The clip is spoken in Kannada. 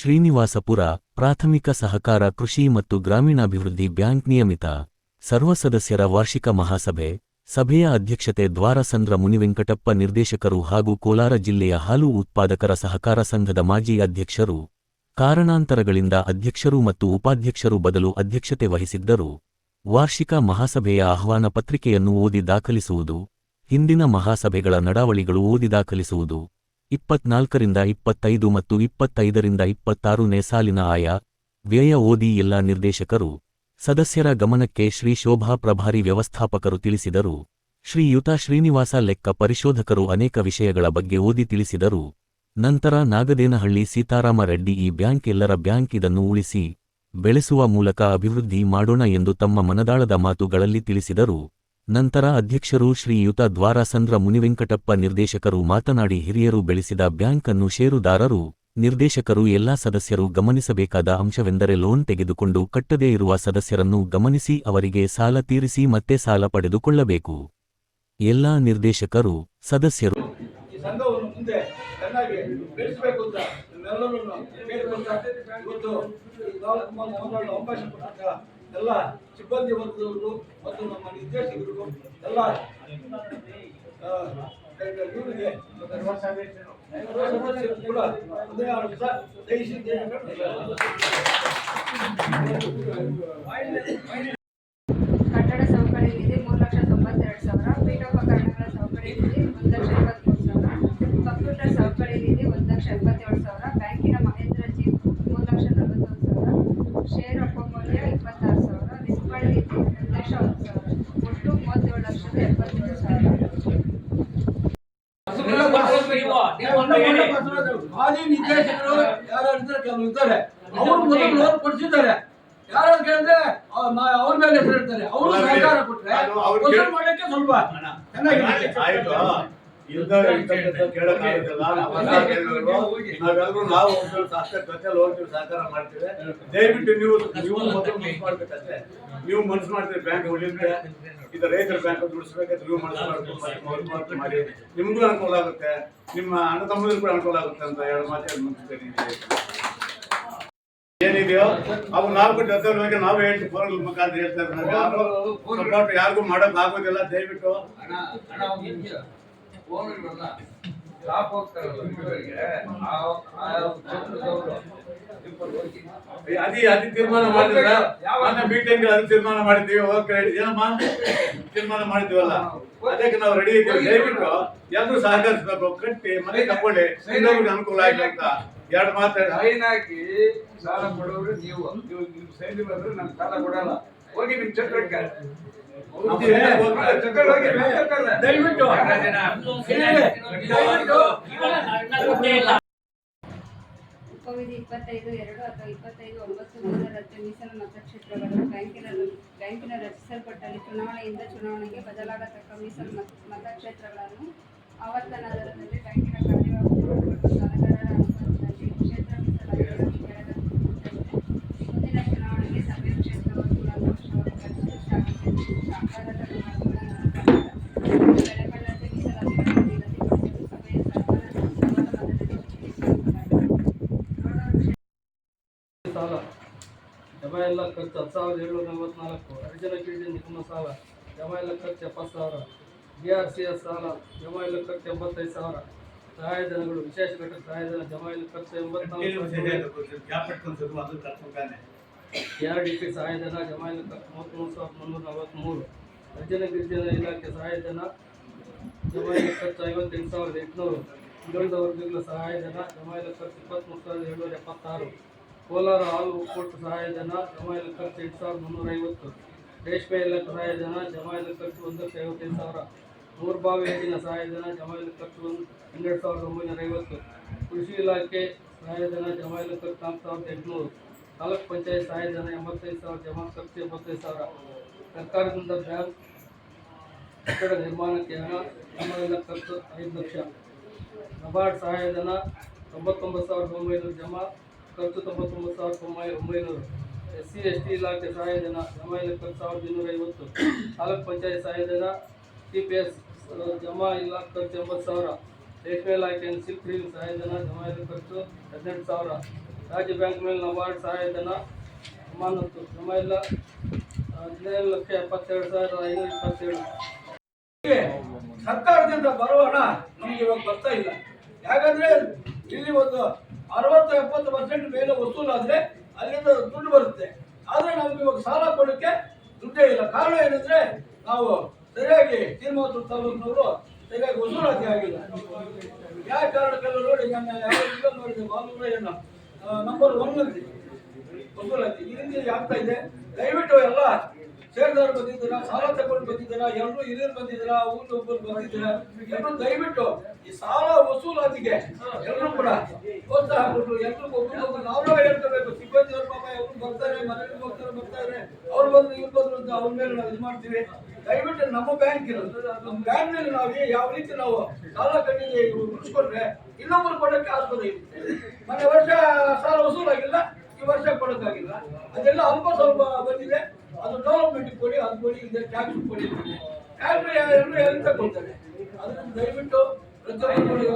ಶ್ರೀನಿವಾಸಪುರ ಪ್ರಾಥಮಿಕ ಸಹಕಾರ ಕೃಷಿ ಮತ್ತು ಗ್ರಾಮೀಣಾಭಿವೃದ್ಧಿ ಬ್ಯಾಂಕ್ ನಿಯಮಿತ ಸರ್ವ ಸದಸ್ಯರ ವಾರ್ಷಿಕ ಮಹಾಸಭೆ, ಸಭೆಯ ಅಧ್ಯಕ್ಷತೆ ದ್ವಾರಸಂದ್ರ ಮುನಿವೆಂಕಟಪ್ಪ ನಿರ್ದೇಶಕರು ಹಾಗೂ ಕೋಲಾರ ಜಿಲ್ಲೆಯ ಹಾಲು ಉತ್ಪಾದಕರ ಸಹಕಾರ ಸಂಘದ ಮಾಜಿ ಅಧ್ಯಕ್ಷರು, ಕಾರಣಾಂತರಗಳಿಂದ ಅಧ್ಯಕ್ಷರು ಮತ್ತು ಉಪಾಧ್ಯಕ್ಷರು ಬದಲು ಅಧ್ಯಕ್ಷತೆ ವಹಿಸಿದ್ದರು. ವಾರ್ಷಿಕ ಮಹಾಸಭೆಯ ಆಹ್ವಾನ ಪತ್ರಿಕೆಯನ್ನು ಓದಿ ದಾಖಲಿಸುವುದು, ಹಿಂದಿನ ಮಹಾಸಭೆಗಳ ನಡಾವಳಿಗಳು ಓದಿ ದಾಖಲಿಸುವುದು. ಇಪ್ಪತ್ನಾಲ್ಕರಿಂದ ಇಪ್ಪತ್ತೈದು ಮತ್ತು ಇಪ್ಪತ್ತೈದರಿಂದ ಇಪ್ಪತ್ತಾರನೇ ಸಾಲಿನ ಆಯ, ವ್ಯಯ ಓದಿ ಎಲ್ಲ ನಿರ್ದೇಶಕರು, ಸದಸ್ಯರ ಗಮನಕ್ಕೆ ಶ್ರೀ ಶೋಭಾ ಪ್ರಭಾರಿ ವ್ಯವಸ್ಥಾಪಕರು ತಿಳಿಸಿದರು. ಶ್ರೀಯುತ ಶ್ರೀನಿವಾಸ ಲೆಕ್ಕ ಪರಿಶೋಧಕರು ಅನೇಕ ವಿಷಯಗಳ ಬಗ್ಗೆ ಓದಿ ತಿಳಿಸಿದರು. ನಂತರ ನಾಗದೇನಹಳ್ಳಿ ಸೀತಾರಾಮ ರೆಡ್ಡಿ ಈ ಬ್ಯಾಂಕ್ ಎಲ್ಲರ ಬ್ಯಾಂಕ್ ಇದನ್ನು ಉಳಿಸಿ, ಬೆಳೆಸುವ ಮೂಲಕ ಅಭಿವೃದ್ಧಿ ಮಾಡೋಣ ಎಂದು ತಮ್ಮ ಮನದಾಳದ ಮಾತುಗಳಲ್ಲಿ ತಿಳಿಸಿದರು. ನಂತರ ಅಧ್ಯಕ್ಷರು ಶ್ರೀಯುತ ದ್ವಾರಸಂದ್ರ ಮುನಿವೆಂಕಟಪ್ಪ ನಿರ್ದೇಶಕರು ಮಾತನಾಡಿ ಹಿರಿಯರು ಬೆಳೆಸಿದ ಬ್ಯಾಂಕ್ ಅನ್ನು ಷೇರುದಾರರು, ನಿರ್ದೇಶಕರು ಎಲ್ಲಾ ಸದಸ್ಯರು ಗಮನಿಸಬೇಕಾದ ಅಂಶವೆಂದರೆ ಲೋನ್ ತೆಗೆದುಕೊಂಡು ಕಟ್ಟದೇ ಇರುವ ಸದಸ್ಯರನ್ನು ಗಮನಿಸಿ ಅವರಿಗೆ ಸಾಲ ತೀರಿಸಿ ಮತ್ತೆ ಸಾಲ ಪಡೆದುಕೊಳ್ಳಬೇಕು. ಎಲ್ಲಾ ನಿರ್ದೇಶಕರು, ಸದಸ್ಯರು ಅಂತ ಎಲ್ಲ ಸಿಬ್ಬಂದಿ ವರ್ಗದವರು ಮತ್ತು ನಮ್ಮ ನಿರ್ದೇಶಕರು ಎಲ್ಲ ಕಟ್ಟಡ ಸೌಕರ್ಯ ಇದೆ ಮೂರು ಲಕ್ಷ ತೊಂಬತ್ತೆರಡು ಸಾವಿರ, ಪೀಠೋಪಕರಣಗಳ ಸೌಕರ್ಯ ನಿಧಿ ಒಂದು ಲಕ್ಷ ಇಪ್ಪತ್ತ್ಮೂರು ಸಾವಿರ ಕಂಪ್ಯೂಟರ್ ಸೌಕರ್ಯ ನಿಧಿ ಒಂದು ಲಕ್ಷ ಎಪ್ಪತ್ತೇಳು ಸಾವಿರ ಬ್ಯಾಂಕಿನ ಮಹೇಂದ್ರ ಜೀಪ್ ಮೂರು ಲಕ್ಷ ನಲವತ್ತೊಂದು ಸಾವಿರ ಶೇರ್ ಅಪಮೌಲ್ಯ ಇಪ್ಪತ್ತಾರು ಸಾವಿರ ನಿಸ್ಪಳ ನಿಧಿ ಒಂದು ಲಕ್ಷ ಒಂದು ಸಾವಿರ ಒಟ್ಟು ಮೂವತ್ತೇಳು ಲಕ್ಷದ ಎಪ್ಪತ್ತೇಳು ಸಾವಿರ ಹಾಲಿ ನಿರ್ದೇಶಕರು ಯಾರು ಕೆಲವರು ಇದ್ದಾರೆ. ಅವರು ಮೊದಲು ಲೋನ್ ಕೊಡ್ಸಿದ್ದಾರೆ. ಯಾರು ಕೇಳಿದ್ರೆ ಅವ್ರ ಮೇಲೆ ಹೆಸರು ಇರ್ತಾರೆ ಅವರು ಸಹಕಾರ ಕೊಟ್ರೆ ಮಾಡಕ್ಕೆ ಸ್ವಲ್ಪ ಚೆನ್ನಾಗಿರುತ್ತೆ. ನಾವೆಲ್ಲರೂ ನಾವು ಸಹಕಾರ ಜೊತೆಲಿ ಹೋಗ್ತೀವಿ ಸಹಕಾರ ಮಾಡ್ತೀವಿ. ದಯವಿಟ್ಟು ನೀವು ನೀವು ಮೊದಲು ಮನಸ್ಸು ಮಾಡ್ಬೇಕಷ್ಟೇ. ನೀವು ಮನಸ್ಸು ಮಾಡ್ತೀರಿ ಬ್ಯಾಂಕ್ ಉಳಿದ್ರೆ ಇದು ರೈತರ ಬ್ಯಾಂಕ್ ದುಡಿಸ್ಬೇಕಾದ್ರೆ ನೀವು ಮನಸ್ಸು ಮಾಡಿ. ನಿಮ್ಗೂ ಅನುಕೂಲ ಆಗುತ್ತೆ. ನಿಮ್ಮ ಅಣ್ಣ ತಮ್ಮದಿಗೂ ಕೂಡ ಅನುಕೂಲ ಆಗುತ್ತೆ ಅಂತ ಎರಡು ಮಾತು ಮುಗಿಸ್ತೀನಿ ಏನಿದೆಯೋ ಅವು ನಾಲ್ಕು ಜೊತೆ ಹೋಗಿ ನಾವು ಹೇಳ್ತೀವಿ ಫೋನ್ ಮುಖಾಂತರ ಯಾರು ಸಪೋರ್ಟ್ ಯಾರಿಗೂ ಮಾಡಕ್ ಆಗೋದಿಲ್ಲ ದಯವಿಟ್ಟು ಅದಿ ಅಧಿ ತೀರ್ಮಾನ ಮಾಡಿದ್ರ ಮೊನ್ನೆ ಮೀಟಿಂಗ್ ಅದು ತೀರ್ಮಾನ ಮಾಡಿದ್ದೀವಿ ಓಕೆ ಏನಮ್ಮ? ತೀರ್ಮಾನ ಮಾಡಿದ್ದೀವಲ್ಲ? ಅದಕ್ಕೆ ನಾವು ರೆಡಿ ಇದ್ದೀವಿ. ದಯವಿಟ್ಟು ಎಲ್ಲರೂ ಸಹಕರಿಸ್ಬೇಕು. ಕಟ್ಟಿ ಮನೆ ತಕೊಳ್ಳಿ ಇನ್ನೊಬ್ರಿಗೆ ಅನುಕೂಲ ಆಗ್ಲಿ ಅಂತ ಎರಡು ಮಾತಾಡಿ ಸೈನ್ ಹಾಕಿ ಸಾಲ ಕೊಡೋರು ನೀವು. ನೀವು ಸೈಡ್ ಬಂದ್ರೆ ನಮ್ಗೆ ಸಾಲ ಕೊಡಲ್ಲ. ಹೋಗಿ ನಿಮ್ ಹೋಗಿ ಬೇಕಾಗ್ತಲ್ಲ. ದಯವಿಟ್ಟು ಉಪವಿಧಿ ಇಪ್ಪತ್ತೈದು ಎರಡು ಅಥವಾ ಇಪ್ಪತ್ತೈದು ಒಂಬತ್ತು ಮೂರರಂತೆ ಮೀಸಲು ಮತಕ್ಷೇತ್ರಗಳನ್ನು ಬ್ಯಾಂಕಿನ ಬ್ಯಾಂಕಿನ ರಚಿಸಲ್ಪಟ್ಟಲ್ಲಿ ಚುನಾವಣೆಯಿಂದ ಚುನಾವಣೆಗೆ ಬದಲಾಗತಕ್ಕ ಮೀಸಲು ಮತ ಮತಕ್ಷೇತ್ರಗಳನ್ನು ಆವರ್ತನ ದರದಲ್ಲಿ ಬ್ಯಾಂಕಿನ ಕಾರ್ಯವಾಗಿ ಮತ್ತು ಸಾಲಗಾರರ ಅನುಪಾತದಲ್ಲಿ ಕ್ಷೇತ್ರ ಸಾಲ. ಜಮ ಎಲ್ಲ ಖರ್ಚು ಹತ್ತು ಸಾವಿರದ ಏಳ್ನೂರ ನಲವತ್ನಾಲ್ಕು. ಹರಿಜನ ಕಿಡಿ ನಿಗಮ ಸಾಲ ಜಮ ಎಲ್ಲ ಖರ್ಚು ಎಪ್ಪತ್ತು ಸಾವಿರ. ಬಿ ಆರ್ ಸಿ ಎಸ್ ಸಾಲ ಜಮ ಎಲ್ಲ ಖರ್ಚು ಎಂಬತ್ತೈದು ಸಾವಿರ. ಸಹಾಯಧನಗಳು ವಿಶೇಷ ಘಟಕ ಸಹಾಯಧನ ಜಮ ಎಲ್ಲ ಖರ್ಚು ಎಂಬತ್ನಾಲ್ಕು ಆರ್ ಡಿ ಪಿ ಸಹಾಯಧನ ಜಮ ಎಲ್ಲ ಖರ್ಚು ಮೂವತ್ತ್ಮೂರು ಸಾವಿರದ ಮುನ್ನೂರ ನಲವತ್ತ್ಮೂರು. ಹರಿಜನ ಗಿರಿಜನ ಇಲಾಖೆ ಸಹಾಯಧನ ಜಮ ಎಲ್ಲ ಖರ್ಚು ಐವತ್ತೆಂಟು ಸಾವಿರದ ಎಂಟುನೂರು. ಹಿಂದುಳಿದ ವರ್ಗಗಳ ಸಹಾಯಧನ ಜಮ ಎಲ್ಲ ಖರ್ಚು ಇಪ್ಪತ್ತ್ಮೂರು ಸಾವಿರದ ಏಳ್ನೂರ ಎಪ್ಪತ್ತಾರು. ಕೋಲಾರ ಹಾಲು ಒಕ್ಕೂಟ ಸಹಾಯಧನ ಜಮ ಖರ್ಚು ಎಂಟು ಸಾವಿರದ ಮುನ್ನೂರ ಐವತ್ತು ರೇಷ್ಮೆ ಇಲಾಖೆ ಸಹಾಯಧನ ಜಮ ಖರ್ಚು ಒಂದು ಲಕ್ಷ ಐವತ್ತೈದು ಸಾವಿರ. ನೂರ್ಬಾವಿ ಹೆಣ್ಣಿನ ಸಹಾಯಧನ ಜಮ ಖರ್ಚು ಒಂದು ಹನ್ನೆರಡು ಸಾವಿರದ ಒಂಬೈನೂರ ಐವತ್ತು ಕೃಷಿ ಇಲಾಖೆ ಸಹಾಯಧನ ಜಮ ಖರ್ಚು ನಾಲ್ಕು ಸಾವಿರದ ಎಂಟುನೂರು. ತಾಲೂಕ್ ಪಂಚಾಯತ್ ಸಹಾಯಧನ ಎಂಬತ್ತೈದು ಸಾವಿರ ಜಮಾ ಖರ್ಚು ಎಂಬತ್ತೈದು ಸಾವಿರ. ಸರ್ಕಾರದಿಂದ ಬ್ಯಾಂಕ್ ಕಟ್ಟಡ ನಿರ್ಮಾಣಕ್ಕೆ ಹಣ ಜಮ ಖರ್ಚು ಐದು ಲಕ್ಷ. ನಬಾರ್ಡ್ ಸಹಾಯಧನ ತೊಂಬತ್ತೊಂಬತ್ತು ಸಾವಿರದ ಒಂಬೈನೂರು ಜಮಾ. ಖರ್ಚು ತೊಂಬತ್ತೊಂಬತ್ತು ಸಾವಿರದ ಒಂಬೈ ಒಂಬೈನೂರು ಎಸ್ ಸಿ ಎಸ್ ಟಿ ಇಲಾಖೆ ಸಹಾಯಧನ ಜಮಾ ಇಲ್ಲ ಖರ್ಚು ಸಾವಿರದ ಇನ್ನೂರ ಐವತ್ತು, ತಾಲೂಕ್ ಪಂಚಾಯತ್ ಸಹಾಯಧನ ಟಿ ಪಿ ಎಸ್ ಜಮಾ ಇಲಾಖೆ ಖರ್ಚು ಎಂಬತ್ತು ಸಾವಿರ, ರೇಷ್ಮೆ ಇಲಾಖೆ ಸಿಲ್ಕ್ ಕ್ರೀಮ್ ಸಹಾಯಧನ ಜಮಾಯಿನ ಖರ್ಚು ಹದಿನೆಂಟು ಸಾವಿರ, ರಾಜ್ಯ ಬ್ಯಾಂಕ್ ಮೇಲೆ ನಬಾರ್ಡ್ ಸಹಾಯಧನ ಅಮಾನತ್ತು ಜಮಾ ಇಲ್ಲ, ಹದಿನೈದು ಲಕ್ಷ ಎಪ್ಪತ್ತೆರಡು ಸಾವಿರದ ಐನೂರ ಇಪ್ಪತ್ತೇಳು. ಸರ್ಕಾರದಿಂದ ಬರುವ ಹಣ ನಮ್ಗೆ ಇವಾಗ ಬರ್ತಾ ಇಲ್ಲ. ಯಾಕಂದ್ರೆ ಇಲ್ಲಿ ಒಂದು ಅರವತ್ತು ಎಪ್ಪತ್ತು ಪರ್ಸೆಂಟ್ ಮೇಲೆ ವಸೂಲಾದ್ರೆ ಅಲ್ಲಿಂದ ದುಡ್ಡು ಬರುತ್ತೆ. ಆದ್ರೆ ನಮ್ಗೆ ಇವಾಗ ಸಾಲ ಕೊಡಕ್ಕೆ ದುಡ್ಡೇ ಇಲ್ಲ. ಕಾರಣ ಏನಂದ್ರೆ ನಾವು ಸರಿಯಾಗಿ ತೀರ್ಮಾನ ತಾಲೂಕಿನವರು ಸರಿಯಾಗಿ ವಸೂಲಾತಿ ಆಗಿಲ್ಲ. ಯಾವ ಕಾರಣಕ್ಕೆಲ್ಲ ನೋಡಿ, ನನ್ನ ಯಾವ ಮಾಡಿದೆ ನಂಬರ್ ಒನ್ ಅಲ್ಲಿ ವಸೂಲಾತಿ. ಈ ರೀತಿ ಆಗ್ತಾ ಇದೆ. ದಯವಿಟ್ಟು ಎಲ್ಲ ಶೇರ್ದಾರ್ ಬಂದಿದ್ದೀರಾ, ಸಾಲ ತಗೊಂಡು ಬಂದಿದ್ದೀರಾ ಎಲ್ಲರೂ ಹಿರಿಯರು ಬಂದಿದ್ದೀರಾ ಊರು ಒಬ್ಬರು ಬಂದಿದ್ದೀರಾ ಎಲ್ಲರೂ ದಯವಿಟ್ಟು ಈ ಸಾಲ ವಸೂಲಾತಿಗೆ ಎಲ್ಲರೂ ಕೂಡ ಪ್ರೋತ್ಸಾಹ ಕೊಟ್ಟರು ಎಲ್ಲರೂ ಒಬ್ಬರು ನಾವು ಹೇಳ್ಕೋಬೇಕು. ಸಿಬ್ಬಂದಿ ಅವ್ರ ಪಾಪ ಎಲ್ಲರೂ ಬರ್ತಾರೆ, ಮನೆಗೆ ಹೋಗ್ತಾರೆ, ಬರ್ತಾರೆ. ಅವ್ರು ಬಂದ್ರು, ಇವ್ರು ಬಂದ್ರು ಅಂತ ಅವ್ರ ಮೇಲೆ ನಾವು ಇದು ಮಾಡ್ತೀವಿ. ದಯವಿಟ್ಟು ನಮ್ಮ ಬ್ಯಾಂಕ್ ಇರೋದು. ನಮ್ಮ ಬ್ಯಾಂಕ್ನಲ್ಲಿ ನಾವು ಯಾವ ರೀತಿ ನಾವು ಸಾಲ ಕಟ್ಟಿಗೆ ಉಳಿಸ್ಕೊಂಡ್ರೆ ಇನ್ನೊಬ್ಬರು ಕೊಡಕ್ಕೆ ಆಸ್ಪದ ಮನೆ ವರ್ಷ ಸಾಲ ವಸೂಲಾಗಿಲ್ಲ, ಈ ವರ್ಷ ಕೊಡಕ್ಕಾಗಿಲ್ಲ. ಅದೆಲ್ಲ ಅಲ್ಪ ಸ್ವಲ್ಪ ಬಂದಿದೆ. ಅದು ಗೌರ್ಮೆಂಟ್ ಕೊಡಿ, ಅದು ಕೊಡಿ ಇದೆ ಟ್ಯಾಕ್ಸ್ ಕೊಡಿ. ಟ್ಯಾಕ್ಸ್ ಎಲ್ಲರೂ ಎಲ್ಲಿ ತಗೊಳ್ತಾರೆ? ಅದನ್ನು ದಯವಿಟ್ಟು ಪ್ರತಿಯೊಬ್ಬರು